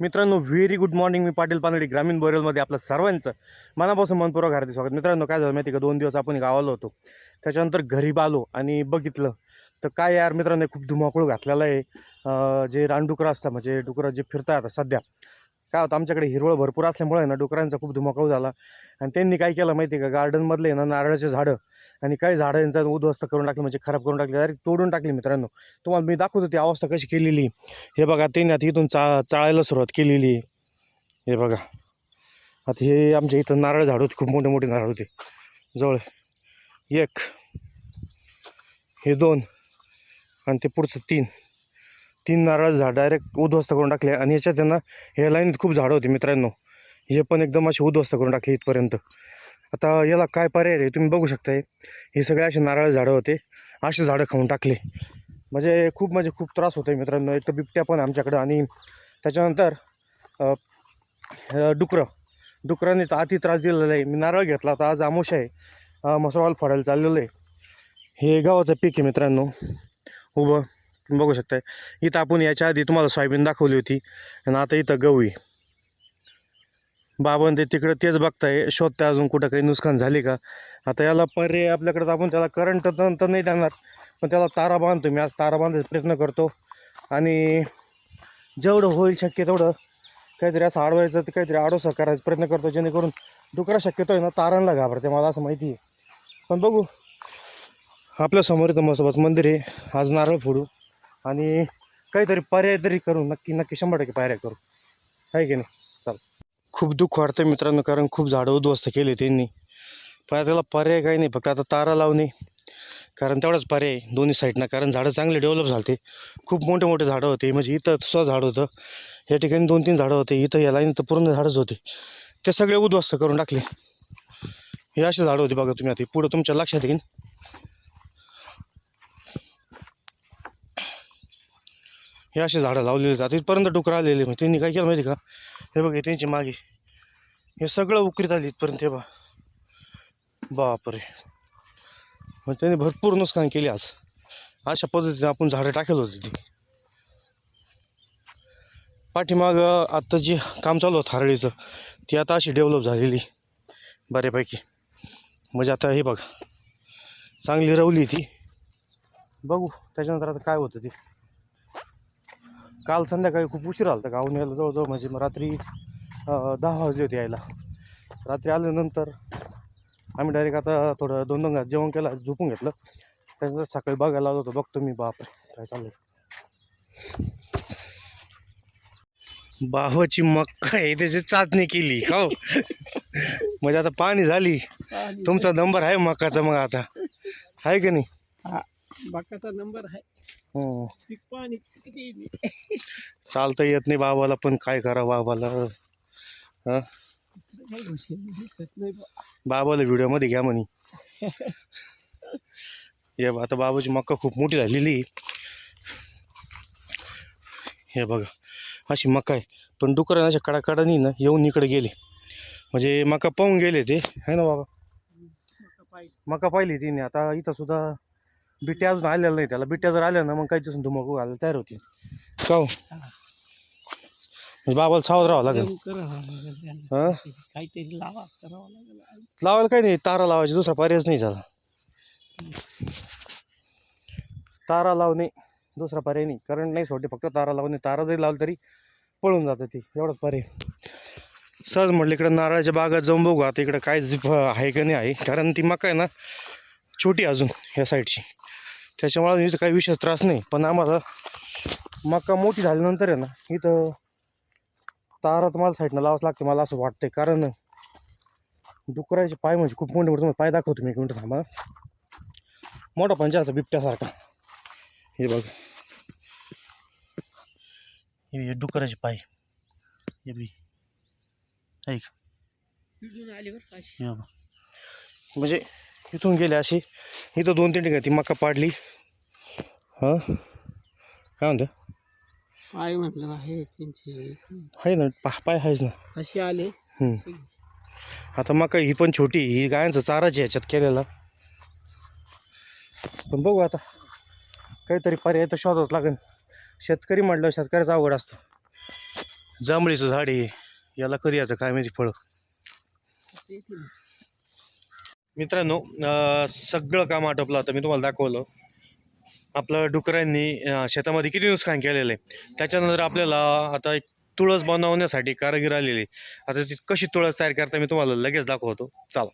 मित्रांनो very good morning मी पाटील पानडी ग्रामीण बोरेलमध्ये आपलं सर्वांचं मनापासून मनपूर्वक हार्दिक स्वागत. मित्रांनो काय झालं माहिती आहे का? दोन दिवस आपण गावाला होतो. त्याच्यानंतर घरी आलो आणि बघितलं. तर काय यार मित्रांनो खूप धुमाकूळ घातलेला आहे. जे रानडुकरं असतात म्हणजे डुकरं जे फिरतात सध्या काय होतं आमच्याकडे हिरवळ भरपूर असल्यामुळे आहे ना डुकरांचा खूप धुमाकूळ झाला. आणि त्यांनी काय केलं माहिती आहे का गार्डनमधले ना नारळाचे झाडं आणि काही झाडं यांचा उद्ध्वस्त करून टाकली म्हणजे खराब करून टाकली डायरेक्ट तोडून टाकली मित्रांनो. तुम्हाला मी दाखवतो ती अवस्था कशी केलेली. हे बघा त्यांनी आता इथून चा चाळायला सुरुवात केलेली. हे बघा. आता हे आमच्या इथं नारळ झाड होते खूप मोठे मोठे नारळ होते. जवळ एक हे दोन आणि ते पुढचं तीन. तीन नारळ झाड डायरेक्ट उद्ध्वस्त करून टाकले आणि याच्यात त्यांना हे लाईनीत खूप झाडं होती मित्रांनो. हे पण एकदम असे उद्ध्वस्त करून टाकले इथपर्यंत. आता याला काय पर्याय आहे तुम्ही बघू शकताय. हे सगळे असे नारळ झाडं होते. असे झाडं खाऊन टाकले. म्हणजे खूप म्हणजे खूप त्रास होतो आहे मित्रांनो. एक तर बिबट्या पण आमच्याकडं आणि त्याच्यानंतर डुकरं. डुकरांनी तर अति त्रास दिलेला आहे. मी नारळ घेतला तर आज आमोश आहे. मसवाल मसुरवाल फोडायला चाललेलं आहे. हे गावाचं पीक आहे मित्रांनो. उभं. तुम्ही बघू शकताय. इथं आपण याच्या आधी तुम्हाला सोयाबीन दाखवली होती. आणि आता इथं गहू आहे. बाबा ते तिकडं तेच बघताय. शोधताय अजून कुठं काही नुकसान झाली का? आता याला पर्याय आपल्याकडं आपण त्याला करंट तर नाही देणार. पण त्याला तारा बांधतो मी. आज तारा बांधायचा प्रयत्न करतो. आणि जेवढं होईल शक्य तेवढं काहीतरी असं अडवायचं तर काहीतरी आडोसा करायचा प्रयत्न करतो. जेणेकरून डुकरा शक्यतो आहे ना तारांना घाबरते. मला असं माहिती आहे. पण बघू. आपल्यासमोर इथं मसोबाच मंदिर आहे. आज नारळ फोडू. आणि काहीतरी पर्याय तरी करू नक्की नक्की शंभर टक्के पर्याय करू. आहे की नाही? चाल. खूप दुःख वाटतं मित्रांनो कारण खूप झाडं उद्ध्वस्त केले त्यांनी. पण आता त्याला पर्याय काही नाही फक्त आता तारा लावणे. कारण तेवढाच पर्याय दोन्ही साईडनं कारण झाडं चांगले डेव्हलप झालते खूप मोठे मोठे झाडं होते म्हणजे इथं सुद्धा झाड होतं. या ठिकाणी दोन तीन झाडं होते इथं या लाईन तर पूर्ण झाडंच होते. ते सगळे उद्ध्वस्त करून टाकले. हे असे झाडं होते बघा तुम्ही आता पुढं तुमच्या लक्षात येईन. हे असे झाडं लावलेले जातात. इथपर्यंत डुकरं आलेले मग त्यांनी काय केलं माहिती का? हे बघ त्यांची मागे. हे सगळं उकरीत आली इथपर्यंत हे बा बापरे. मग त्यांनी भरपूर नुकसान केले आज. अशा पद्धतीने आपण झाडं टाकेल होती ती. पाठीमाग आत्ता जे काम चालू होतं हारळीचं ती आता अशी डेव्हलप झालेली. बऱ्यापैकी. म्हणजे आता हे बघा चांगली रवली ती. बघू त्याच्यानंतर आता काय होतं ते. काल संध्याकाळी खूप उशीर आला होता गावून यायला जवळजवळ म्हणजे मग रात्री दहा वाजले होते यायला. रात्री आल्यानंतर आम्ही डायरेक्ट आता थोडं दोन दोन घास जेवण केलं झोपून घेतलं. त्यानंतर सकाळी बघायला आलो होतो बघतो मी बापरे काय चाललंय. बाबाची मक्का आहे त्याची चाचणी केली हो. म्हणजे आता पाणी झाली. तुमचा नंबर आहे मक्काचा मग आता. आहे का नाही? बाकाचा नंबर आहे. पाणी? चालता येत नाही बाबाला पण काय करा बाबाला? काही गोष्टी दिसत बाबाला व्हिडिओमध्ये घ्या म्हणे. हे आता बाबाची मक्का खूप मोठी झालेली हे बघा अशी मका आहे. पण डुकरं अशा कडाकडानी ना येऊन इकडे गेले. म्हणजे मका पाहून गेले ते. आहे ना बाबा? मका पाहिली तिने. आता इथं सुद्धा बिट्या अजून आलेल्या नाही त्याला. बिट्या जर आल्या ना मग काही दिवसून धुमाकू घालायला तयार होती का हो? म्हणजे बाबाला सावध राहावं लागेल. एकदम करावं लागेल त्यांना. हां? काहीतरी लावा करावं लागेल. लावायला काही नाही. तारा लावायची दुसरा पर्यायच नाही झाला तारा लावणे दुसरा पर्याय नाही. करंट नाही सोडते फक्त तारा लावणे. तारा जरी लावली तरी पळून जातं ती. एवढाच पर्याय. सहज म्हटलं इकडं नारळाच्या बागात जाऊन बघू आता. इकडं काय आहे का नाही आहे. कारण ती मका आहे ना छोटी अजून ह्या साईडची. त्याच्यामुळे इथं काही विशेष त्रास नाही. पण आम्हाला मका मोठी झाल्यानंतर आहे ना इथं तारा तर मला साईडनं लावाच लागते मला असं वाटतंय. कारण डुकराचे पाय म्हणजे खूप मोठे मोठे तुम्हाला पाय दाखवतो मी एक मिनिट थांबा. मोठा पंचा असा बिबट्यासारखा. हे बघ. हे डुकराचे पाय. हे बी ऐक. म्हणजे इथून गेले असे इथं दोन तीन ठिकाणी ती मका पाडली. हां? काय म्हणतं? पाय म्हटलं आहे. ना पा पाय आहेच ना. असे आले. हम्म. आता मका ही पण छोटी ही गायांचा चाराच आहे याच्यात केलेला. पण बघू आता. काहीतरी पर्याय तर शोधावंच लागेल. शेतकरी म्हटलं शेतकऱ्याचं अवघड असतं. जांभळीचं झाड आहे. याला कधी याचं काय माहिती फळं. मित्रांनो सगळं काम आटोपलं होतं मी तुम्हाला दाखवलं. आपलं डुकरांनी शेतामध्ये किती नुकसान केलेलं? आहे त्याच्यानंतर आपल्याला आता एक तुळस बनवण्यासाठी कारागीर आलेली. आता ती कशी तुळस तयार करता मी तुम्हाला लगेच दाखवतो. चला.